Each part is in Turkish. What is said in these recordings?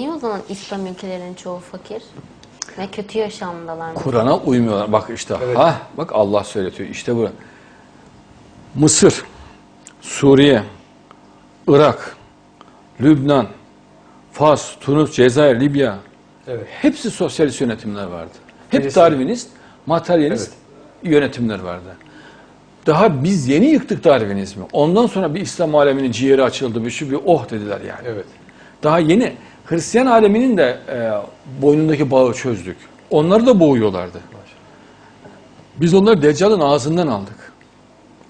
Niye o zaman İslam ülkelerinin çoğu fakir? Ve kötü yaşamdalar. Kur'an'a uymuyorlar. Bak işte Evet. ha bak Allah söyletiyor. İşte bu. Mısır, Suriye, Irak, Lübnan, Fas, Tunus, Cezayir, Libya Evet. hepsi sosyalist yönetimler vardı. Hep Birisi- Darwinist, materyalist yönetimler vardı. Daha biz yeni yıktık Darwinizmi. Ondan sonra bir İslam aleminin ciğeri açıldı, bir şu bir oh dediler yani. Evet. Daha yeni Hristiyan aleminin de e, boynundaki bağı çözdük. Onları da boğuyorlardı. Biz onları Deccal'ın ağzından aldık.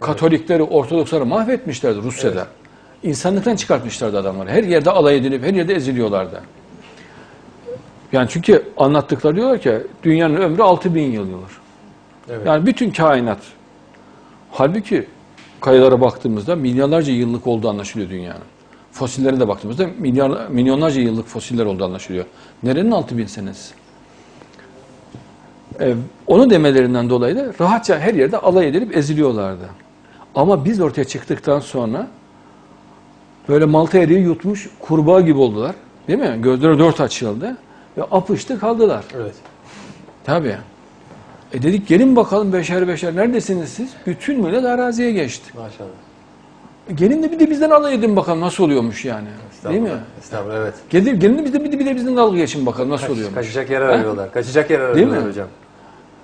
Katolikleri, Ortodoksları mahvetmişlerdi Rusya'da. İnsanlıktan çıkartmışlardı adamları. Her yerde alay edilip her yerde eziliyorlardı. Yani çünkü anlattıkları diyorlar ki dünyanın ömrü 6000 yıl diyorlar. Evet. Yani bütün kainat. Halbuki kayalara baktığımızda milyarlarca yıllık olduğu anlaşılıyor dünyanın. Fosillere de baktığımızda milyar, milyonlarca yıllık fosiller olduğu anlaşılıyor. Nerenin 6000 senesi? Ee, onu demelerinden dolayı da rahatça her yerde alay edilip eziliyorlardı. Ama biz ortaya çıktıktan sonra böyle malta eriği yutmuş kurbağa gibi oldular. Değil mi? Gözleri dört açıldı ve apıştı kaldılar. Evet. Tabii. E dedik gelin bakalım beşer beşer neredesiniz siz? Bütün millet araziye geçti. Maşallah. Gelin de bir de bizden alay edin bakalım nasıl oluyormuş yani. Değil mi? Estağfurullah. Evet. Gelin, gelin de bir de, bir de, bir de bizden dalga geçin bakalım nasıl Kaç- oluyormuş. kaçacak yer Ha? arıyorlar. Kaçacak yer Değil arıyorlar mi? hocam.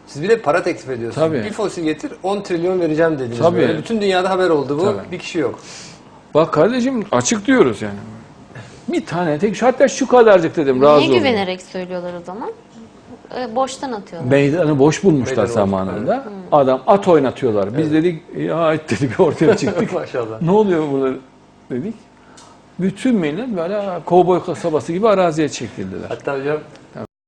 Siz bir de para teklif ediyorsunuz. Tabii. Bir fosil getir 10 trilyon vereceğim dediniz. Tabii. Böyle. Bütün dünyada haber oldu bu. Tabii. Bir kişi yok. Bak kardeşim açık diyoruz yani. Bir tane tek şu hatta şu kadarcık dedim razı Niye olun. güvenerek söylüyorlar o zaman? Ee, boştan atıyorlar. Meydanı boş bulmuşlar Meydanı boş, zamanında. Adam at oynatıyorlar. Biz dedik ya et dedik ortaya çıktık. Maşallah. ne oluyor burada dedik. Bütün millet böyle kovboy kasabası gibi araziye çekildiler. Hatta hocam